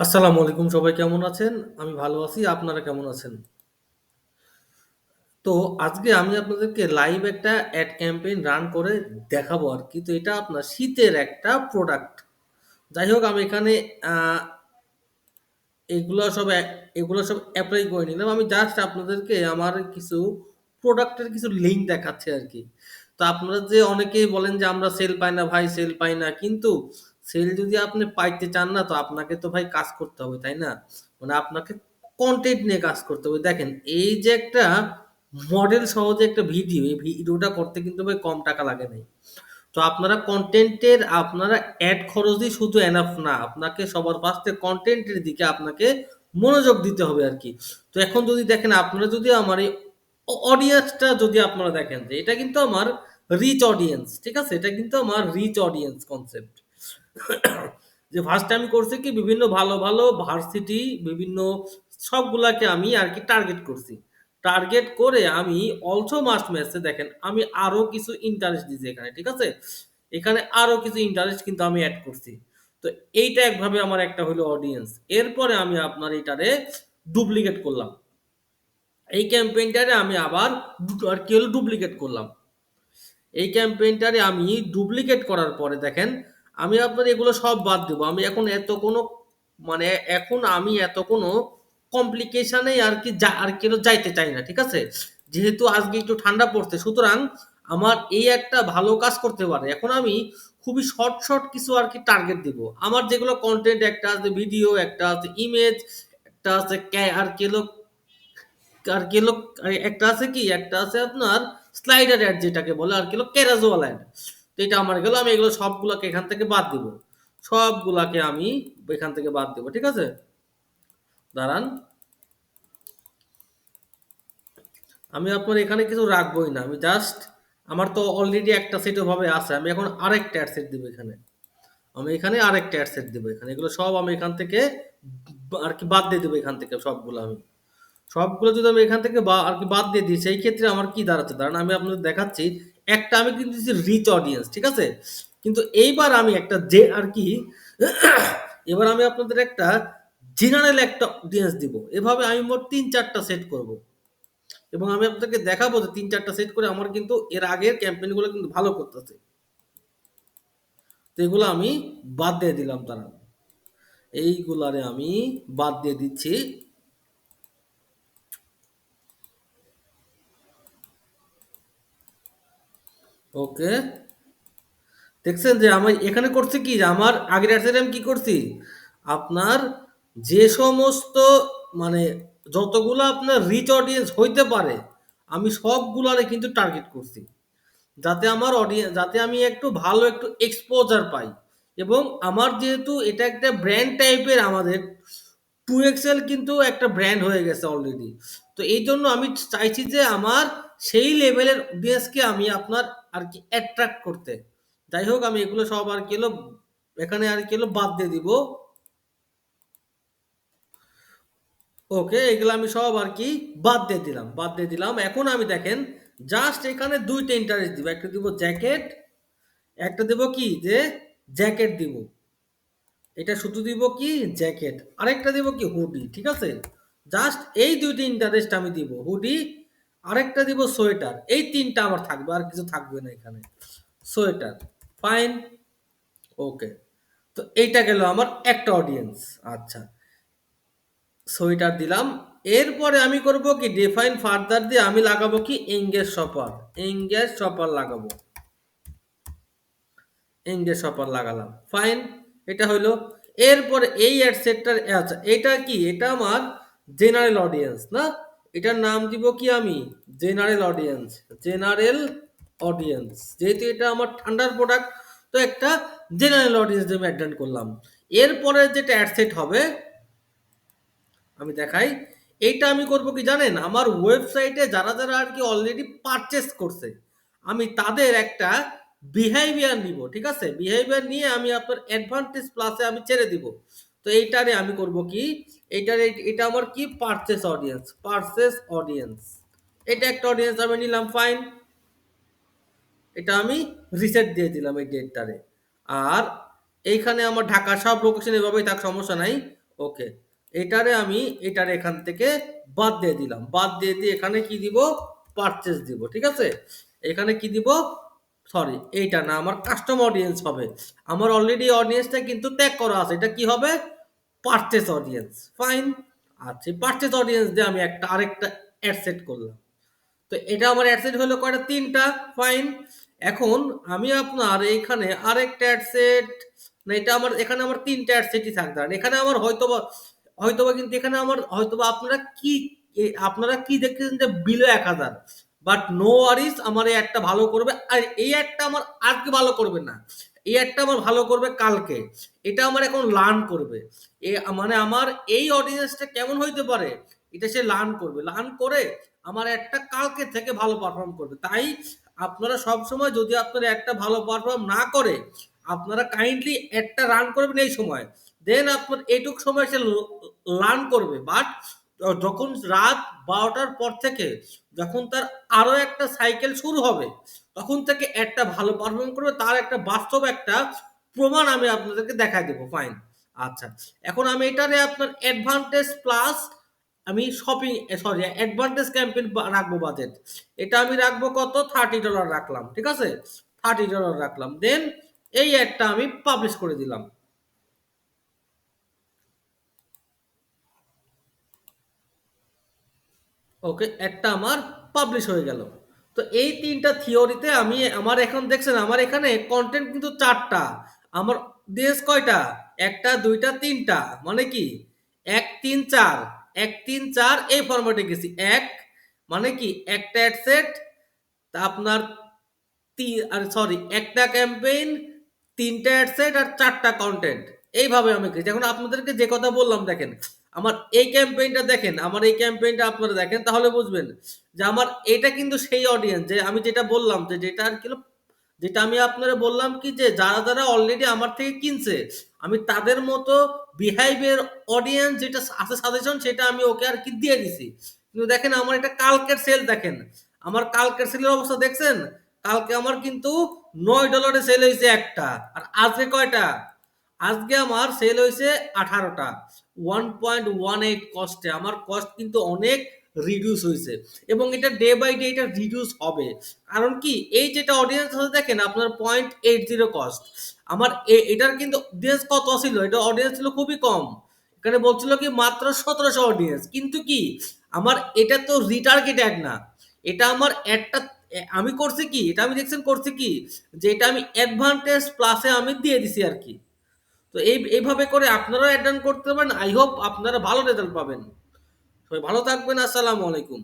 আসসালামু আলাইকুম সবাই কেমন আছেন? আমি ভালো আছি। আপনারা কেমন আছেন? তো আজকে আমি আপনাদেরকে লাইভ একটা এড ক্যাম্পেইন রান করে দেখাবো আরকি। তো এটা আপনার শীতের একটা প্রোডাক্ট। যাই হোক আমি এখানে এগুলো সব এগুলো সব অ্যাপ্লাই করে নিলাম। আমি জাস্ট আপনাদেরকে আমার কিছু প্রোডাক্টের কিছু লিঙ্ক দেখাচ্ছি আরকি। তো আপনারা যে অনেকেই বলেন যে, "আমরা সেল পাই না ভাই, সেল পাই না।" কিন্তু সেল যদি আপনি পাইতে চান না তো আপনাকে তো ভাই কাজ করতে হবে, তাই না? মানে আপনাকে কনটেন্ট নিয়ে কাজ করতে হবে। দেখেন এই যে একটা মডেল সহ যে একটা ভিডিও, এই ভিডিওটা করতে কিন্তু ভাই কম টাকা লাগে নাই। তো আপনারা কনটেন্টের আপনারা এড খরচই শুধু এনাফ না। আপনাকে সবার ফার্স্ট কনটেন্টের দিকে আপনাকে মনোযোগ দিতে হবে আর কি তো এখন যদি দেখেন আপনারা যদি আমার এই অডিয়েন্সটা যদি আপনারা দেখেন যে এটা কিন্তু আমার রিচ অডিয়েন্স, ঠিক আছে? এটা কিন্তু আমার রিচ অডিয়েন্স কনসেপ্ট। যে ফার্স্ট টাইম করছি কি বিভিন্ন ভালো, ভালো ভার্সিটি বিভিন্ন সবগুলাকে আমি আর কি টার্গেট করছি। টার্গেট করে আমি অলসো মাস্ট ম্যাচে দেখেন আমি আরও কিছু ইন্টারেস্ট দিছি এখানে, ঠিক আছে? এখানে আরও কিছু ইন্টারেস্ট কিন্তু আমি অ্যাড করছি। তো এইটা একভাবে আমার একটা হলো অডিয়েন্স। এরপরে আমি আপনার এটারে ডুপ্লিকেট করলাম। এই ক্যাম্পেইনটারে আমি আবার ডু আর কি হলো ডুপ্লিকেট করলাম। এই ক্যাম্পেইনটারে আমি ডুপ্লিকেট করার পরে দেখেন, আমি আপনার এগুলো সব বাদ দেবো আমি এখন এত কোনো মানে এখন আমি এত কোনো কমপ্লিকেশানে আর কি যা আরকি যাইতে চাই না। ঠিক আছে? যেহেতু আজকে একটু ঠান্ডা পড়ছে সুতরাং আমার এই একটা ভালো কাজ করতে পারে। এখন আমি খুবই শর্ট, শর্ট কিছু আর কি টার্গেট দিব। আমার যেগুলো কন্টেন্ট একটা আছে ভিডিও, একটা আছে ইমেজ, একটা আছে আর কি হলো আর কি হলো একটা আছে কি? একটা আছে আপনার স্লাইডার অ্যাড যেটাকে বলে আর কি হলো ক্যারাজুয়াল অ্যাড। এটা আমার গেল। আমি এগুলো সবগুলাকে এখান থেকে বাদ দিব। সবগুলাকে আমি এখান থেকে বাদ দিব। ঠিক আছে? দাঁড়ান। আমি আপনার এখানে কিছু রাখবোই না। আমি জাস্ট আমার তো অলরেডি একটা সেট ওভাবে আছে। আমি এখন আরেকটা অ্যাড সেট দিব এখানে। আমি এখানে আরেকটা অ্যাড সেট দিব এখানে। এগুলো সব আমি এখান থেকে আর কি বাদ দিয়ে দেবো এখান থেকে সবগুলো আমি। সবগুলো যদি আমি এখান থেকে বা আরকি বাদ দিয়ে দিই, সেই ক্ষেত্রে আমার কি দাঁড়াচ্ছে? দাঁড়ান আমি আপনাদের দেখাচ্ছি। একটা আমি কিন্তু রিচ অডিয়েন্স, ঠিক আছে? কিন্তু এইবার আমি একটা যে আর কি এবার আমি আপনাদের একটা জেনারেল একটা অডিয়েন্স দিব। এভাবে আমি মোট তিন চারটা সেট করব। এবং আমি আপনাদেরকে দেখাবো যে তিন চারটা সেট করে আমার কিন্তু এর আগের ক্যাম্পেইনগুলো কিন্তু ভালো করতেছে। তো এগুলো আমি বাদ দিয়ে দিলাম দাঁড়ান। এইগুলারে আমি বাদ দিয়ে দিচ্ছি। ওকে। দেখছেন যে আমি এখানে করছি কি? যে আমার আগের অ্যাড আমি কি করছি? আপনার যে সমস্ত মানে যতগুলা আপনার রিচ অডিয়েন্স হইতে পারে, আমি সবগুলারে কিন্তু টার্গেট করছি। যাতে আমার অডিয়েন্স যাতে আমি একটু ভালো একটু এক্সপোজার পাই। এবং আমার যেহেতু এটা একটা ব্র্যান্ড টাইপের আমাদের টু এক্সেল কিন্তু একটা ব্র্যান্ড হয়ে গেছে অলরেডি। তো এই জন্য আমি চাইছি যে আমার সেই লেভেলের অডিয়েন্সকে আমি আপনার আরকি অ্যাট্রাক্ট করতে। যাই হোক আমি এগুলো সব আর কি হলো এখানে আর কি হলো বাদ দিয়ে দিব। ওকে, এগুলো আমি সব আর কি বাদ দিয়ে দিলাম, বাদ দিয়ে দিলাম। এখন আমি দেখেন জাস্ট এখানে দুইটা ইন্টারেস্ট দিব। একটা দিব জ্যাকেট, একটা দিব কি? যে জ্যাকেট দিব। এটা শুধু দিব কি? জ্যাকেট। আরেকটা দিব কি? হুডি। ঠিক আছে? জাস্ট এই ২ টি ইন্টারেস্ট আমি দিব। হুডি, আরেকটা দিব সোয়েটার। এই ৩ টা আমার থাকবে। আর কিছু থাকবে না এখানে। সোয়েটার। ফাইন। ওকে। তো এইটা গেল আমার একটা অডিয়েন্স। আচ্ছা। সোয়েটার দিলাম। এরপরে আমি করব কি? ডিফাইন ফার্দার দিয়ে আমি লাগাবো কি? Engage shopper. এঙ্গেজ শপার লাগাবো। এঙ্গেজ শপার লাগালাম। ফাইন। এটা হইল। এরপরে এই অ্যাড সেটটার আচ্ছা এটা কি? এটা আমার জেনারেল অডিয়েন্স না? এটার নাম দিব কি আমি? General audience. General audience. যেহেতু এটা আমার ঠান্ডার প্রোডাক্ট তো একটা জেনারেল অডিয়েন্স আমি অ্যাড করলাম। এরপরে যেটা অ্যাডসেট হবে আমি দেখাই। এইটা আমি করব কি জানেন? আমার ওয়েবসাইটে যারা, যারা আর কি অলরেডি পারচেস করছে, আমি তাদের একটা বিহেভিয়ার নিব। ঠিক আছে? বিহেভিয়ার নিয়ে আমি আপনার অ্যাডভান্টেজ প্লাসে আমি ছেড়ে দিব। তো এইটারে আমি করব কি? এইটারে এটা আমার কি? Purchase audience, purchase audience. এটা একটা অডিয়েন্স আমি নিলাম ফাইন। এটা আমি রিসেট দিয়ে দিলাম এই ডেটটারে। আর এইখানে আমার ঢাকা সব লোকেশন এভাবেই থাক সমস্যা নাই। ওকে এটারে আমি এটারে এখান থেকে বাদ দিয়ে দিলাম বাদ দিয়ে দিয়ে এখানে কি দিব পারচেস দিব ঠিক আছে এখানে কি দিব সরি এইটা না, আমার কাস্টম অডিয়েন্স হবে। আমার অলরেডি অডিয়েন্সটা কিন্তু ট্যাগ করা আছে। এটা কি হবে? পারচেজ অডিয়েন্স ফাইন আচ্ছা পারচেজ অডিয়েন্স দিয়ে আমি একটা, আরেকটা অ্যাড সেট করলাম। তো এটা আমার অ্যাড সেট হলো কয়টা? তিনটা। ফাইন এখন আমি আপনার এইখানে আরেকটা অ্যাড সেট না, এটা আমার, এখানে আমার তিনটা অ্যাড সেটই থাকতে পারে এখানে আমার হয়তোবা হয়তোবা কিন্তু এখানে আমার, হয়তোবা আপনারা কি আপনারা কি দেখতেছেন যে বিলো এক হাজার? বাট নো ওয়ারিস আমার এই একটা ভালো করবে। আর এই একটা আমার আজকে ভালো করবে না। এই একটা আমার ভালো করবে কালকে। এটা আমার এখন লার্ন করবে। এ মানে আমার এই অডিয়েন্সটা কেমন হইতে পারে? এটা সে লার্ন করবে। লার্ন করে আমার একটা কালকে থেকে ভালো পারফর্ম করবে। তাই আপনারা সব সময় যদি আপনারা একটা ভালো পারফর্ম না করে, আপনারা কাইন্ডলি একটা রান করবেন এই সময়। দেন আপনার এইটুক সময় সে লার্ন করবে। বাট যখন রাত বারোটার পর থেকে যখন তার আরও একটা সাইকেল শুরু হবে, তখন থেকে একটা ভালো পারফর্ম করবে, তার একটা বাস্তব একটা প্রমাণ আমি আপনাদেরকে দেখাই দেবো। ফাইন আচ্ছা এখন আমি এটারে আপনার অ্যাডভান্টেজ প্লাস আমি শপিং সরি অ্যাডভান্টেজ ক্যাম্পেইন রাখব বাজেট এটা আমি রাখব কত? থার্টি ডলার রাখলাম, ঠিক আছে? থার্টি ডলার রাখলাম। দেন এই অ্যাডটা আমি পাবলিশ করে দিলাম। ওকে, একটা আমার পাবলিশ হয়ে গেল। তো এই তিনটা থিওরিতে আমি আমার এখন, দেখছেন, আমার এখানে কন্টেন্ট কিন্তু চারটা, আমার দেশ কয়টা? একটা, দুইটা, তিনটা মানে কি? এক, তিন, চার, এক, তিন, চার, এই ফরম্যাটে গেছি। এক মানে কি? একটা অ্যাডসেট তা আপনার তিন আর সরি একটা ক্যাম্পেইন তিনটা অ্যাডসেট আর চারটা কন্টেন্ট এইভাবে আমি গেছি। এখন আপনাদেরকে যে কথা বললাম, দেখেন আমার এই ক্যাম্পেইনটা দেখেন, আমার এই ক্যাম্পেইনটা আপনারা দেখেন, তাহলে বুঝবেন যে আমার এটা কিন্তু সেই অডিয়েন্স যে আমি যেটা বললাম, যে যেটা আর কি যেটা আমি আপনারা বললাম কি যে যারা যারা অলরেডি আমার থেকে কিনছে, আমি তাদের মতো বিহেভিয়ার অডিয়েন্স যেটা আছে সাজেশন সেটা আমি ওকে আর কি দিয়ে দিছি। কিন্তু দেখেন আমার এটা কালকের সেল দেখেন, আমার কালকের সেলের অবস্থা দেখছেন? কালকে আমার কিন্তু নয় ডলারে সেল হয়েছে একটা, আর আজকে কয়টা? আজকে আমার সেল হয়েছে আঠারোটা। ওয়ান পয়েন্ট ওয়ান এইট কস্টে আমার কস্ট কিন্তু অনেক রিডিউস হয়েছে। এবং এটা ডে বাই ডে এটা রিডিউস হবে। কারণ কি, এই যেটা অডিয়েন্স আছে দেখেন, আপনার পয়েন্ট এইট জিরো কস্ট আমার এটার কিন্তু অডিয়েন্স কত ছিল? এটা অডিয়েন্স ছিল খুবই কম। এখানে বলছিল কি, মাত্র সতেরোশো অডিয়েন্স কিন্তু কি, আমার এটা তো রিটার্গেট অ্যাড না। এটা আমার একটা আমি করছি কি, এটা আমি দেখছেন করছি কি, যে এটা আমি অ্যাডভান্টেজ প্লাসে আমি দিয়ে দিছি আর কি। তো এই, এইভাবে করে আপনারাও অ্যাটেন্ড করতে পারেন। আই হোপ আপনারা ভালো রেজাল্ট পাবেন। সবাই ভালো থাকবেন। আসসালামু আলাইকুম।